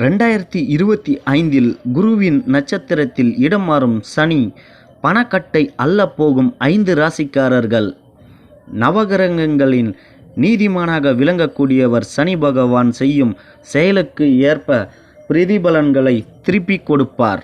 ரெண்டாயிரத்தி இருபத்தி ஐந்தில் குருவின் நட்சத்திரத்தில் இடம் மாறும் சனி பணக்கட்டை அல்ல போகும் ஐந்து ராசிக்காரர்கள். நவகிரகங்களின் நீதிமானாக விளங்கக்கூடியவர் சனி பகவான் செய்யும் செயலுக்கு ஏற்ப பிரதிபலன்களை திருப்பிக் கொடுப்பார்.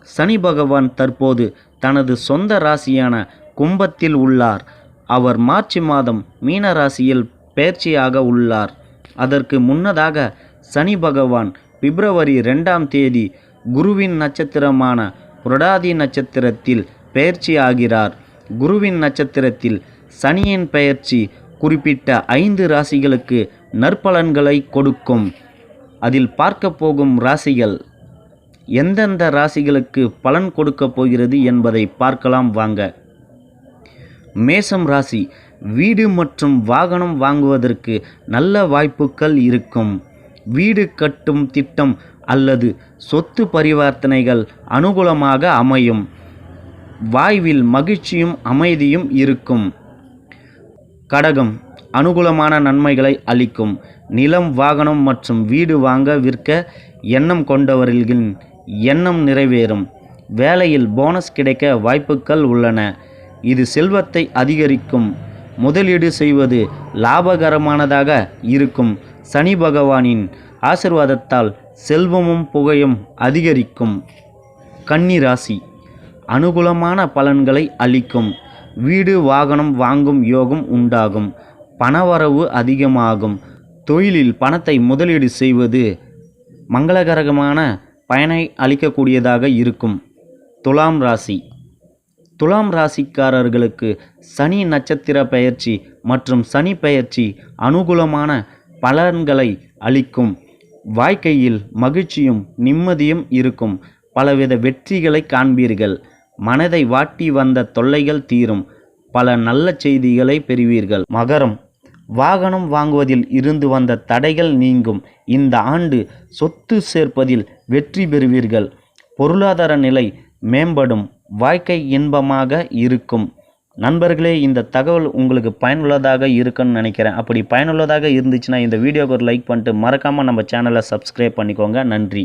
சனி பகவான் தற்போது தனது சொந்த ராசியான கும்பத்தில் உள்ளார். அவர் மார்ச் மாதம் மீன ராசியில் பயிற்சியாக உள்ளார். அதற்கு முன்னதாக சனி பகவான் பிப்ரவரி ரெண்டாம் தேதி குருவின் நட்சத்திரமான புரடாதி நட்சத்திரத்தில் பெயர்ச்சி ஆகிறார். குருவின் நட்சத்திரத்தில் சனியின் பெயர்ச்சி குறிப்பிட்ட ஐந்து ராசிகளுக்கு நற்பலன்களை கொடுக்கும். அதில் பார்க்க போகும் ராசிகள் எந்தெந்த ராசிகளுக்கு பலன் கொடுக்க போகிறது என்பதை பார்க்கலாம் வாங்க. மேசம் ராசி வீடு மற்றும் வாகனம் வாங்குவதற்கு நல்ல வாய்ப்புகள் இருக்கும். வீடு கட்டும் திட்டம் அல்லது சொத்து பரிவர்த்தனைகள் அனுகூலமாக அமையும். வாய்வில் மகிழ்ச்சியும் அமைதியும் இருக்கும். கடகம் அனுகூலமான நன்மைகளை அளிக்கும். நிலம் வாகனம் மற்றும் வீடு வாங்க விற்க எண்ணம் கொண்டவர்களின் எண்ணம் நிறைவேறும். வேலையில் போனஸ் கிடைக்க வாய்ப்புகள் உள்ளன. இது செல்வத்தை அதிகரிக்கும். முதலீடு செய்வது லாபகரமானதாக இருக்கும். சனி பகவானின் ஆசிர்வாதத்தால் செல்வமும் புகையும் அதிகரிக்கும். கன்னி ராசி. அனுகூலமான பலன்களை அளிக்கும். வீடு வாகனம் வாங்கும் யோகம் உண்டாகும். பணவரவு அதிகமாகும். தொழிலில் பணத்தை முதலீடு செய்வது மங்களகரமான பயனை அளிக்கக்கூடியதாக இருக்கும். துலாம் ராசி. துலாம் ராசிக்காரர்களுக்கு சனி நட்சத்திர பயிற்சி மற்றும் சனி பயிற்சி அனுகூலமான பலன்களை அளிக்கும். வாழ்க்கையில் மகிழ்ச்சியும் நிம்மதியும் இருக்கும். பலவித வெற்றிகளை காண்பீர்கள். மனதை வாட்டி வந்த தொல்லைகள் தீரும். பல நல்ல செய்திகளை பெறுவீர்கள். மகரம். வாகனம் வாங்குவதில் இருந்து வந்த தடைகள் நீங்கும். இந்த ஆண்டு சொத்து சேர்ப்பதில் வெற்றி பெறுவீர்கள். பொருளாதார நிலை மேம்படும். வாழ்க்கை இன்பமாக இருக்கும். நண்பர்களே இந்த தகவல் உங்களுக்கு பயனுள்ளதாக இருக்குன்னு நினைக்கிறேன். அப்படி பயனுள்ளதாக இருந்துச்சுன்னா இந்த வீடியோக்கு ஒரு லைக் பண்ணிட்டு மறக்காமல் நம்ம சேனலை சப்ஸ்கிரைப் பண்ணிக்கோங்க. நன்றி.